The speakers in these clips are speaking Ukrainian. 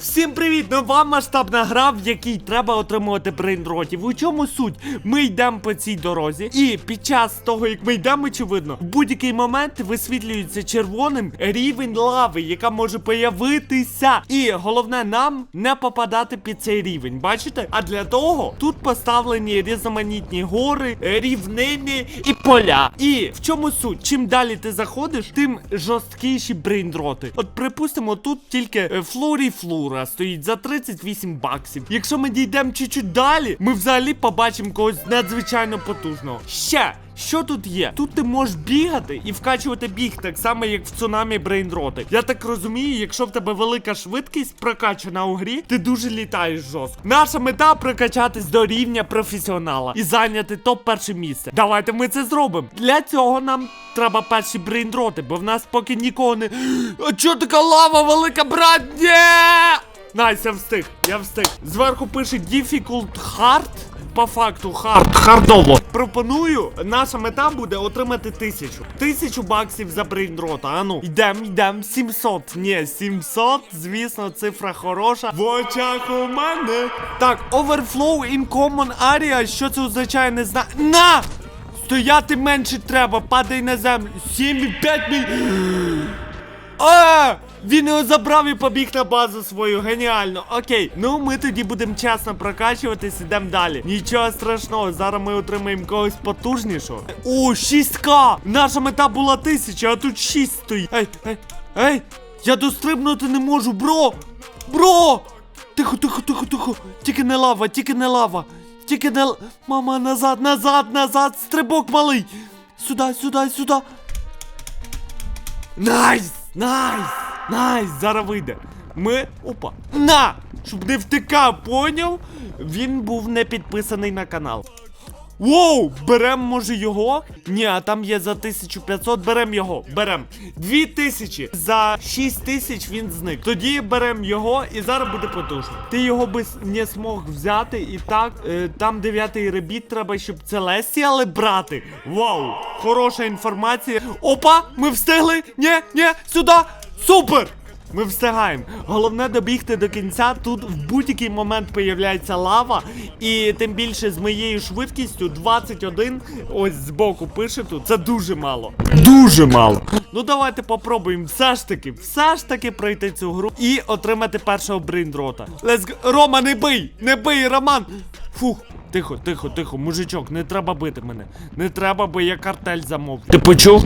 Всім привіт! Нова масштабна гра, в якій треба отримувати брейнротів. У чому суть? Ми йдемо по цій дорозі, і під час того, як ми йдемо, очевидно, в будь-який момент висвітлюється червоним рівень лави, яка може появитися. І головне нам не попадати під цей рівень. Бачите? А для того тут поставлені різноманітні гори, рівнини і поля. І в чому суть? Чим далі ти заходиш, тим жорсткіші брейндроти. От припустимо, тут тільки е, флоріфлура стоїть за 38 баксів. Якщо ми дійдемо чуть-чуть далі, ми взагалі побачимо когось надзвичайно потужного. Ще. Що тут є? Тут ти можеш бігати і вкачувати біг так само, як в цунамі брейндроти. Я так розумію, якщо в тебе велика швидкість прокачана у грі, ти дуже літаєш жорстко. Наша мета прокачатись до рівня професіонала і зайняти топ перше місце. Давайте ми це зробимо. Для цього нам треба перші брейндроти, бо в нас поки нікого не. А чо така лава, велика брат? Ні! Найс, я встиг, я встиг. Зверху пише Difficult Hard. По факту хард, хардово. Пропоную, наша мета буде отримати тисячу. Тисячу баксів за брейндрота. Ану, йдем, йдем. 700. Ні, 700, звісно, цифра хороша. В очах у мене. Так, overflow in common area. Що це означає, не знаю. На! Стояти менше треба, падай на землю. 7,5 міль. А! Він його забрав і побіг на базу свою. Геніально. Окей, ну ми тоді будемо чесно прокачуватись, ідемо далі. Нічого страшного, зараз ми отримаємо когось потужнішого. О, 6к! Наша мета була 1000, а тут 6 стоїть. Ей, ей, ей! Я дострибнути не можу, бро! Бро! Тихо, тихо, тихо, тихо. Тільки не лава, тільки не лава. Тільки не. Мама, назад, назад, назад, стрибок малий. Сюди, сюди, сюди. Найс! Найс! Найс! Зараз вийде. Ми. Опа! На! Щоб не втикав, поняв? Він був не підписаний на канал. Воу! Берем, може, його? Ні, а там є за 1500, берем його. Берем. 2000. За 6000 він зник. Тоді берем його і зараз буде потужно. Ти його би не змог взяти. І так, е, там дев'ятий ребіт треба, щоб Целестіали брати. Вау! Хороша інформація. Опа! Ми встигли! Ні, ні, сюди! Супер! Ми встигаємо. Головне добігти до кінця. Тут в будь-який момент появляється лава. І тим більше з моєю швидкістю 21. Ось збоку пише тут. Це дуже мало. Дуже мало. Ну давайте попробуємо все ж таки, все ж таки пройти цю гру і отримати першого брейндрота. Let's go. Рома, не бий! Не бий, Роман! Фух. Тихо, тихо, тихо, мужичок, не треба бити мене. Не треба, бо я картель замовлю. Ти почув?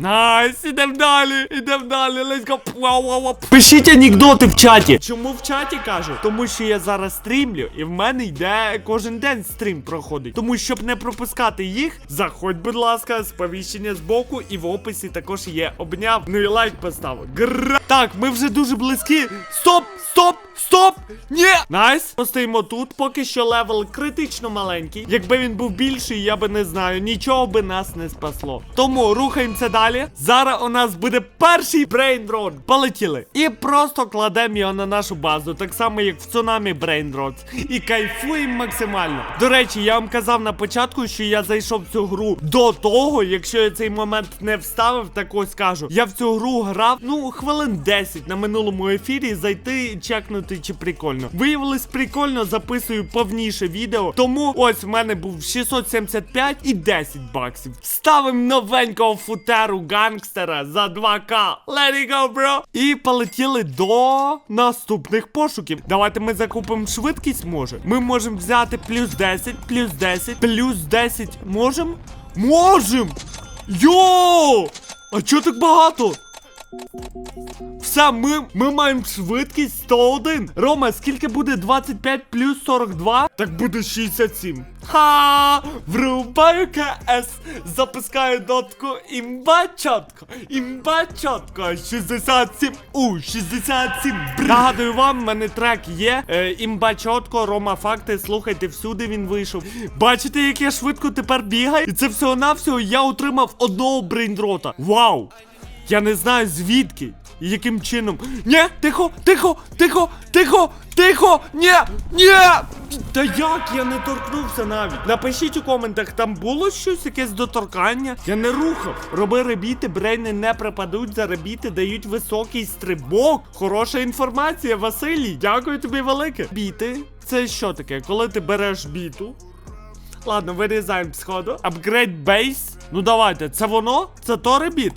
Найс, ідем далі, ідем далі, let's go. Вау, вау, вау. Пишіть анекдоти в чаті. Чому в чаті кажу? Тому що я зараз стрімлю, і в мене йде кожен день стрім проходить. Тому щоб не пропускати їх, заходь, будь ласка, сповіщення збоку, і в описі також є обняв. Ну і лайк постав. Гра. Так, ми вже дуже близькі. Стоп! Стоп! Стоп! Ні! Найс! Постоїмо тут, поки що левел критично маленький. Якби він був більший, я би не знаю, нічого би нас не спасло. Тому рухаємося далі. Зараз у нас буде перший брейнрод. Полетіли. І просто кладемо його на нашу базу, так само як в цунамі брейнрод. І кайфуємо максимально. До речі, я вам казав на початку, що я зайшов в цю гру до того, якщо я цей момент не вставив, так ось кажу. Я в цю гру грав, ну, хвилин 10 на минулому ефірі зайти і чекнути, чи прикольно. Виявилось прикольно, записую повніше відео. Тому ось в мене був 675 і 10 баксів. Ставим новенького футеру гангстера за 2к. Let it go, bro! І полетіли до наступних пошуків. Давайте ми закупимо швидкість, може. Ми можемо взяти плюс 10, плюс 10, плюс 10. Можем? Можем! Йоу! А чого так багато? Все, ми, ми маємо швидкість 101. Рома, скільки буде 25 плюс 42? Так буде 67. Ха! Врубаю КС, запускаю дотку імба чітко, імба чітко, 67, у, 67, бр. Нагадую вам, в мене трек є, е, імба чітко, Рома факти, слухайте, всюди він вийшов. Бачите, як я швидко тепер бігаю? І це всього-навсього я отримав одного брейндрота. Вау! Я не знаю звідки і яким чином. Ні, тихо, тихо, тихо, тихо, тихо, ні, ні! Та як я не торкнувся навіть? Напишіть у коментах, там було щось якесь доторкання? Я не рухав. Роби ребіти, брейни не припадуть, за ребіти дають високий стрибок. Хороша інформація, Василій. Дякую тобі велике. Біти. Це що таке? Коли ти береш біту? Ладно, вирізаємо сходу. Upgrade base. Ну давайте, це воно? Це то ребіт?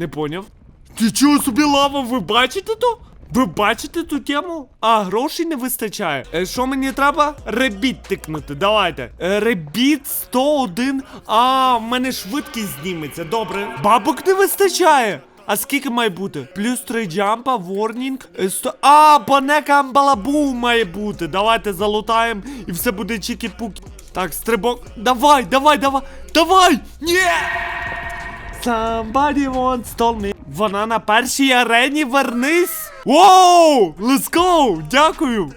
Не поняв. Ти чого собі лава? Ви бачите то? Ви бачите ту тему? А, грошей не вистачає. Е, що мені треба? Ребіт тикнути. Давайте. Е, ребіт 101. А, в мене швидкість зніметься. Добре. Бабок не вистачає. А скільки має бути? Плюс 3 джампа, ворнінг. е, сто- А, банека амбалабу має бути. Давайте залутаємо і все буде чікі-пукі. Так, стрибок. Давай, давай, давай. Давай! Ні! Somebody once told me. Вона на першій арені вернись. Воу! Let's go! Дякую!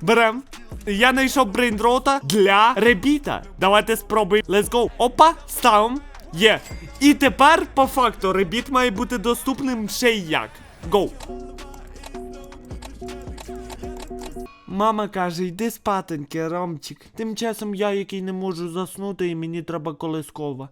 Берем. Я знайшов брейндрота для ребіта. Давайте спробуємо. Let's go. Опа, ставим. Є. І тепер, по факту, ребіт має бути доступним ще й як. Go. Мама каже, йди спатеньки, Ромчик. Тим часом я, який не можу заснути, і мені треба колискова.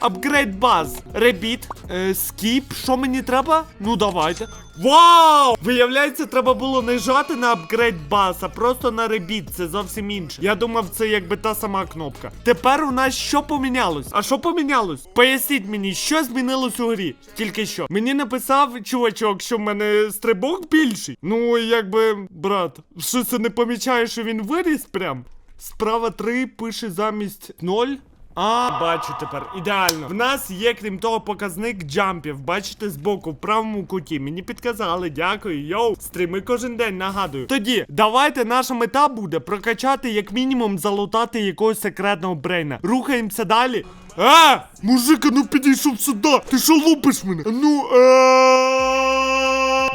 Апгрейд баз. Ребіт. Скіп. Що мені треба? Ну давайте. Вау! Виявляється, треба було не жати на апгрейд баз, а просто на ребіт. Це зовсім інше. Я думав, це якби та сама кнопка. Тепер у нас що помінялось? А що помінялось? Поясніть мені, що змінилось у грі? Тільки що. Мені написав чувачок, що в мене стрибок більший. Ну, якби, брат, що це не помічає, що він виріс прям? Справа 3 пише замість 0. А, бачу тепер. Ідеально. В нас є, крім того, показник джампів. Бачите, збоку, в правому куті. Мені підказали, дякую. Йоу, стріми кожен день, нагадую. Тоді, давайте наша мета буде прокачати, як мінімум, залутати якогось секретного брейна. Рухаємося далі. А! Мужика, ну підійшов сюди. Ти що лупиш мене? Ну, е.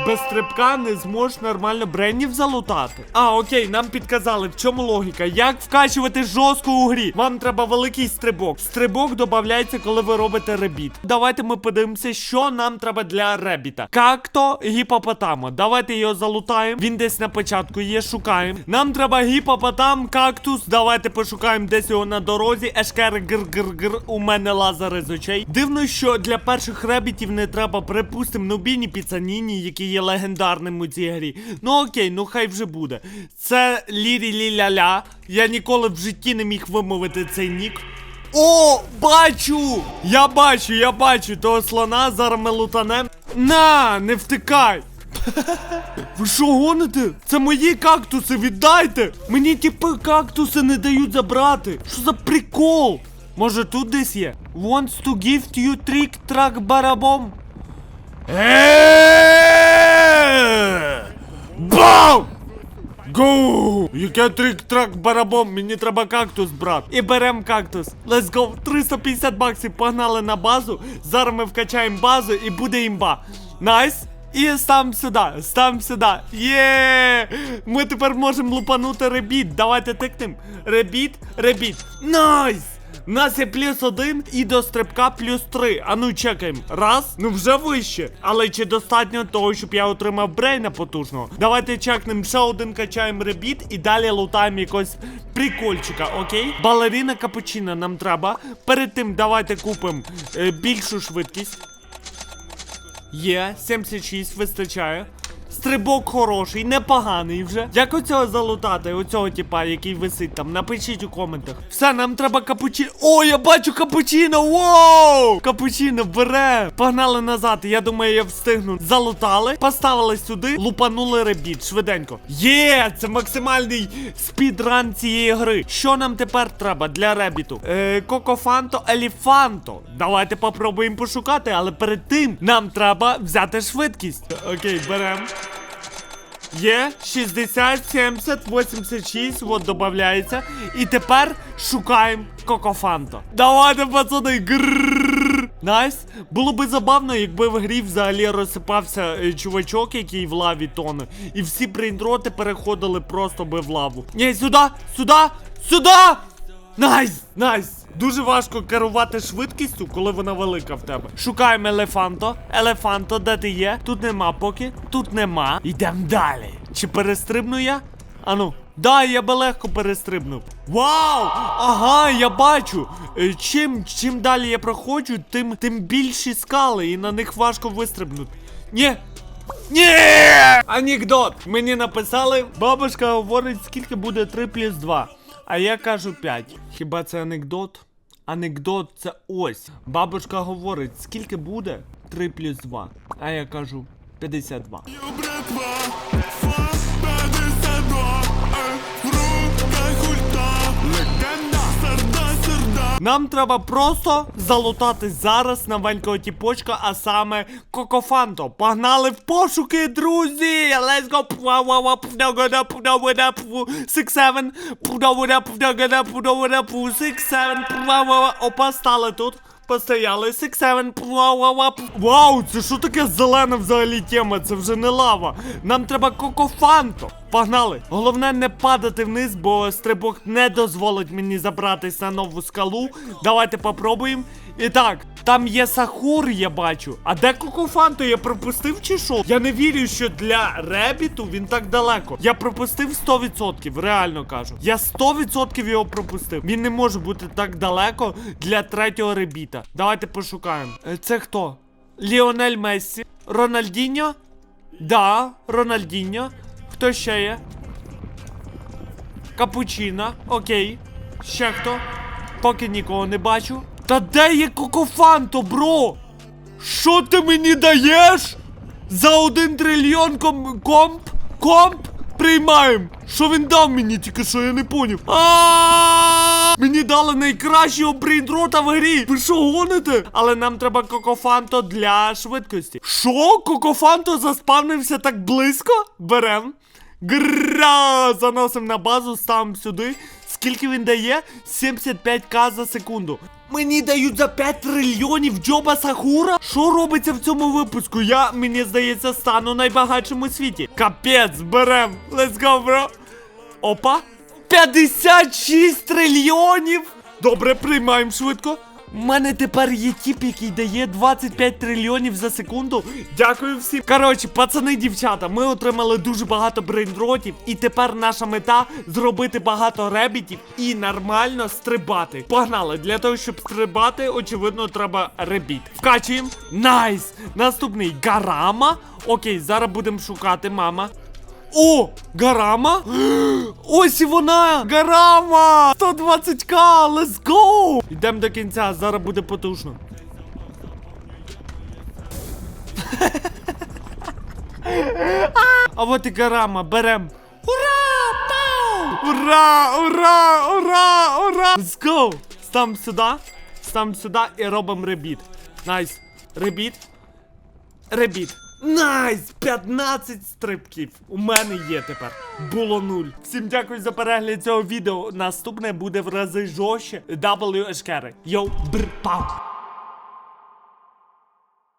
Без стрибка не зможеш нормально бренів залутати. А, окей, нам підказали, в чому логіка. Як вкачувати жорстко у грі? Вам треба великий стрибок. Стрибок додається, коли ви робите ребіт. Давайте ми подивимося, що нам треба для ребіта. Както гіпопотамо. Давайте його залутаємо. Він десь на початку є, шукаємо. Нам треба гіпопотам, кактус. Давайте пошукаємо десь його на дорозі. Ешкер гр гр гр У мене лазери з очей. Дивно, що для перших ребітів не треба, припустимо, Нубіні Піцаніні, які є легендарним у цій грі. Ну окей, ну хай вже буде. Це Лірі Ліля-ля. Я ніколи в житті не міг вимовити цей нік. О, бачу! Я бачу, я бачу того слона, зараз ми. На, не втикай! Ви що гоните? Це мої кактуси, віддайте! Мені типи кактуси не дають забрати. Що за прикол? Може тут десь є? Wants to gift you trick track барабом? Е! Гоу! Яке трик-трак барабом, мені треба кактус, брат. І берем кактус. Let's go. 350 баксів погнали на базу. Зараз ми вкачаємо базу і буде імба. Найс. І сам сюди, стам сюди. Є! Ми тепер можемо лупанути ребіт. Давайте тикнем. Ребіт, ребіт. Найс! У нас є плюс один і до стрибка плюс три. А ну чекаємо. Раз, ну вже вище. Але чи достатньо того, щоб я отримав брейна потужного? Давайте чекнемо ще один качаємо ребіт і далі лутаємо якогось прикольчика, окей? Балерина капучино нам треба. Перед тим давайте купимо е, більшу швидкість. Є, 76 вистачає. Стрибок хороший, непоганий вже. Як оцього залутати, оцього типа, який висить там, напишіть у коментах. Все, нам треба капучино. О, я бачу капучино! Воу! Капучино, бере! Погнали назад. Я думаю, я встигну. Залутали, поставили сюди, лупанули ребіт. Швиденько. Є! Це максимальний спідран цієї гри. Що нам тепер треба для ребіту? Е, Кокофанто Еліфанто. Давайте попробуємо пошукати, але перед тим нам треба взяти швидкість. Окей, берем. Є 60, 70, 86, от додається. І тепер шукаємо Кокофанто. Давайте, пацани, грррррр. Найс. Було би забавно, якби в грі взагалі розсипався е, чувачок, який в лаві тоне, і всі брейндроти переходили просто би в лаву. Ні, сюди, сюди, сюди! Найс, найс. Дуже важко керувати швидкістю, коли вона велика в тебе. Шукаємо елефанто. Елефанто, де ти є? Тут нема поки. Тут нема. Йдемо далі. Чи перестрибну я? Ану. Да, я би легко перестрибнув. Вау! Ага, я бачу. Е, Чим, чим далі я проходжу, тим, тим більші скали, і на них важко вистрибнути. Ні, ні! Анекдот! Мені написали, бабушка говорить, скільки буде 3 плюс 2. А я кажу 5. Хіба це анекдот? Анекдот це ось. Бабушка говорить, скільки буде 3 плюс 2. А я кажу 52. братва, Нам треба просто залутати зараз новенького тіпочка, а саме Кокофанто. Погнали в пошуки, друзі! Let's go! Six, seven. Six, seven. Опа, стали тут. Постояли, Six, seven. Вау, це що таке зелена взагалі тема? Це вже не лава. Нам треба Кокофанто. Погнали! Головне не падати вниз, бо стрибок не дозволить мені забратись на нову скалу. Давайте попробуємо. І так, там є сахур, я бачу. А де Кокофанто? Я пропустив чи що? Я не вірю, що для ребіту він так далеко. Я пропустив 100%, реально кажу. Я 100% його пропустив. Він не може бути так далеко для третього ребіта. Давайте пошукаємо. Е, Це хто? Ліонель Мессі? Рональдіньо? Да, Рональдіньо. Хто ще є? Капучино, окей. Ще хто? Поки нікого не бачу. Та де є Кокофанто, бро? Що ти мені даєш? За один трильйон ком... комп? Комп? Приймаємо. Що він дав мені тільки що, я не поняв. А Мені дали найкращого брейндрота в грі. Ви що гоните? Але нам треба Кокофанто для швидкості. Що? Кокофанто заспавнився так близько? Берем. Гра! Заносимо на базу, ставимо сюди. Скільки він дає? 75к за секунду. Мені дають за 5 трильйонів Джоба Сахура? Що робиться в цьому випуску? Я, мені здається, стану найбагатшим у світі. Капець, берем. Let's go, бро. Опа. 56 трильйонів! Добре, приймаємо швидко. У мене тепер є тіп, який дає 25 трильйонів за секунду. Дякую всім. Коротше, пацани, дівчата, ми отримали дуже багато брейнротів, і тепер наша мета зробити багато ребітів і нормально стрибати. Погнали! Для того, щоб стрибати, очевидно, треба ребіт. Вкачуємо. Найс! Наступний гарама. Окей, зараз будемо шукати, мама. О, Гарама? Ось і вона! Гарама! 120к! Let's go! Йдемо до кінця, зараз буде потужно. а от і Гарама, берем. Ура! Пау! Ура! Ура! Ура! Ура! Let's go! Стам сюди, стам сюди і робимо ребіт. Найс. Ребіт. Ребіт. Найс! 15 стрибків. У мене є тепер. Було нуль. Всім дякую за перегляд цього відео. Наступне буде в рази жорстче. W Ешкери. Йоу, бр, пау.